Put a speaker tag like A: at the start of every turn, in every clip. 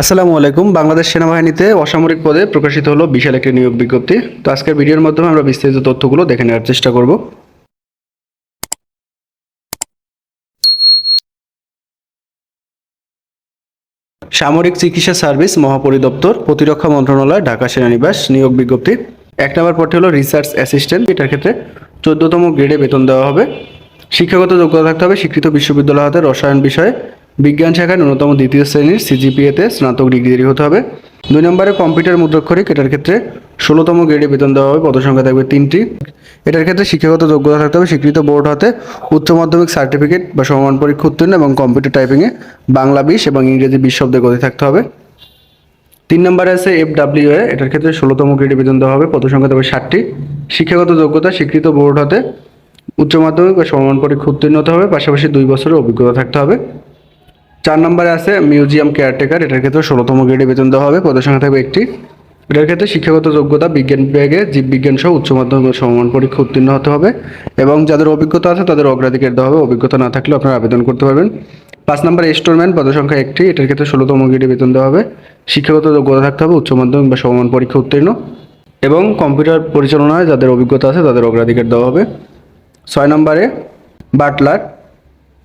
A: আসসালামু আলাইকুম। বাংলাদেশ সেনাবাহিনীতে অসামরিক পদে প্রকাশিত হলো বিশাল একটি নিয়োগ বিজ্ঞপ্তি। তো আজকের ভিডিওর মাধ্যমে আমরা বিস্তারিত তথ্যগুলো দেখে নেওয়ার চেষ্টা করব। সামরিক চিকিৎসা সার্ভিস মহাপরিদপ্তর প্রতিরক্ষা মন্ত্রণালয়, ঢাকা সেনানিবাস, নিয়োগ বিজ্ঞপ্তি। এক নম্বর পদটি হলো রিসার্চ অ্যাসিস্ট্যান্ট। এটার ক্ষেত্রে চোদ্দতম গ্রেডে বেতন দেওয়া হবে। শিক্ষাগত যোগ্যতা থাকতে হবে। স্বীকৃত বিশ্ববিদ্যালয় হতে রসায়ন বিষয়ে বিজ্ঞান শাখায় ন্যূনতম দ্বিতীয় শ্রেণির সিজিপিএতে স্নাতক ডিগ্রি হতে হবে। দুই নম্বরে কম্পিউটার মুদ্রাক্ষরিক, এটার ক্ষেত্রে ষোলোতম গ্রেডে বেতন দেওয়া হবে, পদসংখ্যা থাকবে তিনটি। এটার ক্ষেত্রে শিক্ষাগত যোগ্যতা থাকতে হবে, স্বীকৃত বোর্ড হতে উচ্চ মাধ্যমিক সার্টিফিকেট বা সমান পরীক্ষা উত্তীর্ণ এবং কম্পিউটার টাইপিংয়ে বাংলা বিশ এবং ইংরেজি বিশ শব্দের গতি থাকতে হবে। তিন নম্বরে আছে এফ ডাব্লিউ এ এটার ক্ষেত্রে ষোলোতম গ্রেডে বেতন দেওয়া হবে, পদসংখ্যা দেবে ষাটটি। শিক্ষাগত যোগ্যতা, স্বীকৃত বোর্ড হতে উচ্চ মাধ্যমিক বা সমান পরীক্ষা উত্তীর্ণ হতে হবে, পাশাপাশি দুই বছরের অভিজ্ঞতা থাকতে হবে। চার নম্বরে আছে মিউজিয়াম কেয়ারটেকার, এটার ক্ষেত্রে ষোলোতম গ্রেডে বেতন দেওয়া হবে। পদসংখ্যা থাকবে একটি। এটার ক্ষেত্রে শিক্ষাগত যোগ্যতা, বিজ্ঞান বিভাগে জীববিজ্ঞান সহ উচ্চ মাধ্যমিক সমমান পরীক্ষা উত্তীর্ণ হতে হবে এবং যাদের অভিজ্ঞতা আছে তাদের অগ্রাধিকার দেওয়া হবে। অভিজ্ঞতা না থাকলে আপনারা আবেদন করতে পারবেন। পাঁচ নম্বর স্টোরম্যান পদসংখ্যা একটি, এটার ক্ষেত্রে ষোলোতম গ্রেডে বেতন দেওয়া হবে। শিক্ষাগত যোগ্যতা থাকতে হবে, উচ্চ মাধ্যমিক বা সমমান পরীক্ষা উত্তীর্ণ। এবং কম্পিউটার পরিচালনায় যাদের অভিজ্ঞতা আছে তাদের অগ্রাধিকার দেওয়া হবে। ছয় নম্বরে বাটলার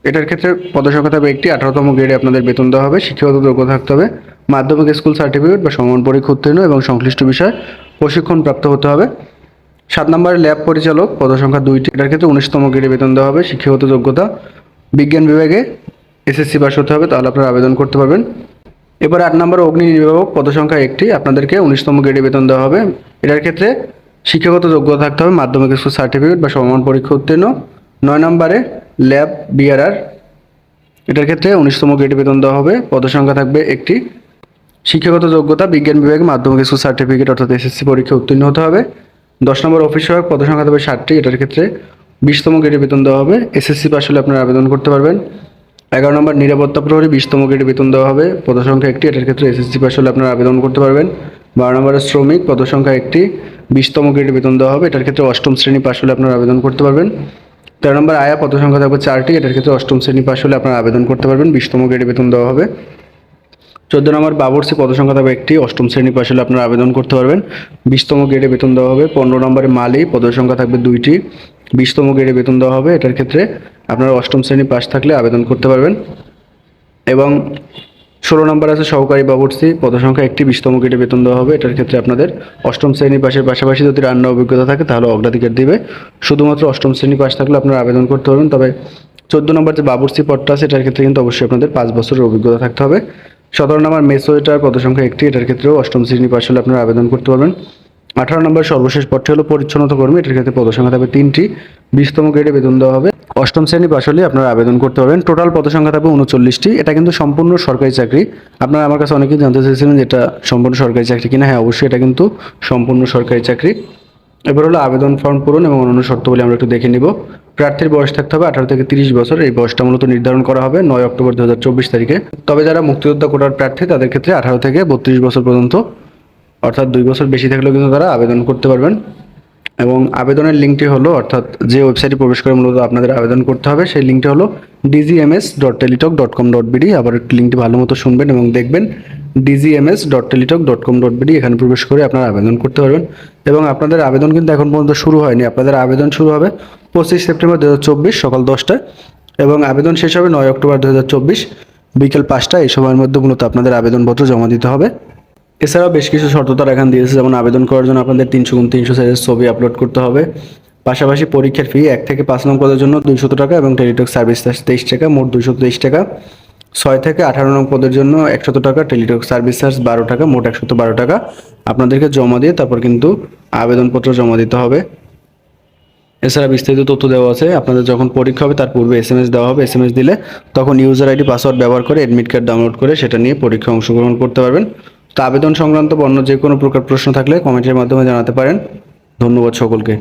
A: এটার ক্ষেত্রে পদসংখ্যা থাকবে একটি আঠারোতম গ্রেডে আপনাদের বেতন দেওয়া হবে, শিক্ষাগত যোগ্যতা থাকতে হবে, মাধ্যমিক স্কুল সার্টিফিকেট বা সমান পরীক্ষা উত্তীর্ণ এবং সংশ্লিষ্ট বিষয় প্রশিক্ষণ প্রাপ্ত হতে হবে। সাত নম্বরে ল্যাব পরিচালক, পদসংখ্যা দুইটি, এটার ক্ষেত্রে উনিশতম গ্রেডে বেতন দেওয়া হবে, শিক্ষাগত যোগ্যতা, বিজ্ঞান বিভাগে এসএসসি পাস হতে হবে, তাহলে আপনারা আবেদন করতে পারবেন। এবার আট নম্বর অগ্নি নির্বাপক, পদসংখ্যা একটি, আপনাদেরকে উনিশতম গ্রেডে বেতন দেওয়া হবে। এটার ক্ষেত্রে শিক্ষাগত যোগ্যতা থাকতে হবে, মাধ্যমিক স্কুল সার্টিফিকেট বা সমান পরীক্ষা উত্তীর্ণ। নয় নম্বরে ল্যাব বিআরআর। এটার ক্ষেত্রে উনিশতম গ্রেডে বেতন দেওয়া হবে। পদসংখ্যা থাকবে একটি। শিক্ষাগত যোগ্যতা বিজ্ঞান বিভাগে মাধ্যমিক স্কুল সার্টিফিকেট অর্থাৎ এসএসসি পরীক্ষা উত্তীর্ণ হতে হবে। দশ নম্বর অফিস সহায়ক পদসংখ্যা থাকবে ষাটটি। এটার ক্ষেত্রে বিশতম গ্রেডে বেতন দেওয়া হবে। এসএসসি পাস হলে আপনারা আবেদন করতে পারবেন। এগারো নম্বর নিরাপত্তা প্রহরী বিশতম গ্রেডে বেতন দেওয়া হবে। পদসংখ্যা একটি। এটার ক্ষেত্রে এসএসসি পাস হলে আপনারা আবেদন করতে পারবেন। বারো নম্বরের শ্রমিক, পদসংখ্যা একটি। বিশতম গ্রেডে বেতন দেওয়া হবে। এটার ক্ষেত্রে অষ্টম শ্রেণি পাস হলে আপনারা আবেদন করতে পারবেন। তেরো নম্বর আয়া পদসংখ্যা থাকবে চারটি। এটার ক্ষেত্রে অষ্টম শ্রেণি পাশ হলে আপনারা আবেদন করতে পারবেন। বিশতম গ্রেডে বেতন দেওয়া হবে। চোদ্দ নম্বর বাবরসি পদসংখ্যা থাকবে একটি। অষ্টম শ্রেণি পাশ হলে আপনারা আবেদন করতে পারবেন। বিশতম গ্রেডে বেতন দেওয়া হবে। পনেরো নম্বরে মালি পদসংখ্যা থাকবে দুইটি। বিশতম গ্রেডে বেতন দেওয়া হবে। এটার ক্ষেত্রে আপনারা অষ্টম শ্রেণি পাস থাকলে আবেদন করতে পারবেন। এবং ষোলো নম্বর আছে সহকারী বাবরসি। পদসংখ্যা একটি, বিশতম গেটে বেতন দেওয়া হবে। এটার ক্ষেত্রে আপনাদের অষ্টম শ্রেণি পাশের পাশাপাশি যদি রান্না অভিজ্ঞতা থাকে, তাহলে অগ্রাধিকার দিবে। শুধুমাত্র অষ্টম শ্রেণি পাশ থাকলে আপনারা আবেদন করতে পারবেন। তবে চোদ্দ নম্বর যে বাবরসি পদটা আছে, এটার ক্ষেত্রে কিন্তু অবশ্যই আপনাদের পাঁচ বছরের অভিজ্ঞতা থাকতে হবে। সতেরো নম্বর মেসো এটার পদসংখ্যা একটি, এটার ক্ষেত্রেও অষ্টম শ্রেণি পাশ হলে আপনারা আবেদন করতে পারবেন। আঠারো নম্বর সর্বশেষ পদটি হলো পরিচ্ছন্নতা কর্মী। এটার ক্ষেত্রে পদসংখ্যা থাকবে তিনটি। বিশতম গ্রেডে বেতন দেওয়া হবে। অষ্টম শ্রেণি পাশ হলে আপনারা আবেদন করতে পারবেন। টোটাল পদসংখ্যা থাকবে উনচল্লিশটি। এটা কিন্তু সম্পূর্ণ সরকারি চাকরি। আপনারা আমার কাছে অনেকেই জানতে চেয়েছিলেন যে এটা সম্পূর্ণ সরকারি চাকরি কিনা। হ্যাঁ অবশ্যই এটা কিন্তু সম্পূর্ণ সরকারি চাকরি। এবার হলো আবেদন ফর্ম পূরণ এবং অন্যান্য শর্তাবলী আমরা একটু দেখে নিব। প্রার্থীর বয়স থাকতে হবে আঠারো থেকে তিরিশ বছর। এই বয়সটা মূলত নির্ধারণ করা হবে নয় অক্টোবর দু হাজার চব্বিশ তারিখে। তবে যারা মুক্তিযোদ্ধা কোটার প্রার্থী, তাদের ক্ষেত্রে আঠারো থেকে বত্রিশ বছর পর্যন্ত অর্থাৎ দুই বছর বেশি থাকলেও কিন্তু তারা আবেদন করতে পারবেন। এবং আবেদনের লিঙ্কটি হলো, অর্থাৎ যে ওয়েবসাইটে প্রবেশ করে মূলত আপনাদের আবেদন করতে হবে, সেই লিঙ্কটি হলো DGMS dot Teletalk dot com dot BD আবার লিঙ্কটি ভালো মতো শুনবেন এবং দেখবেন DGMS dot Teletalk dot com dot BD এখানে প্রবেশ করে আপনারা আবেদন করতে পারবেন। এবং আপনাদের আবেদন কিন্তু এখন পর্যন্ত শুরু হয়নি। আপনাদের আবেদন শুরু হবে পঁচিশ সেপ্টেম্বর দুই হাজার চব্বিশ সকাল দশটায় এবং আবেদন শেষ হবে নয় অক্টোবর দুই হাজার চব্বিশ বিকেল পাঁচটা এই সময়ের মধ্যে মূলত আপনাদের আবেদনপত্র জমা দিতে হবে। এছাড়াও বেশ কিছু শর্ততা এখানে দিয়েছে, যেমন আবেদন করার জন্য আপনাদের তিনশো গুণ তিনশো সাইজের ছবি আপলোড করতে হবে। পাশাপাশি পরীক্ষার ফি এক থেকে পাঁচ নং পদের জন্য দুইশত টাকা এবং টেলিটক সার্ভিস চার্জ তেইশ টাকা, মোট দুইশো তেইশ টাকা। ছয় থেকে আঠারো নং পদের জন্য একশত টাকা, টেলিটক সার্ভিস চার্জ বারো টাকা, মোট একশত বারো টাকা। আপনাদেরকে জমা দিয়ে তারপর কিন্তু আবেদনপত্র জমা দিতে হবে। এছাড়া বিস্তারিত তথ্য দেওয়া আছে, আপনাদের যখন পরীক্ষা হবে তার পূর্বে এস এম এস দেওয়া হবে। এস এম এস দিলে তখন ইউজার আইডি পাসওয়ার্ড ব্যবহার করে অ্যাডমিট কার্ড ডাউনলোড করে সেটা নিয়ে পরীক্ষায় অংশগ্রহণ করতে পারবেন। তো আবেদন সংক্রান্ত অন্য যে কোনো প্রকার প্রশ্ন থাকলে কমেন্টের মাধ্যমে জানাতে পারেন। ধন্যবাদ সকলকে।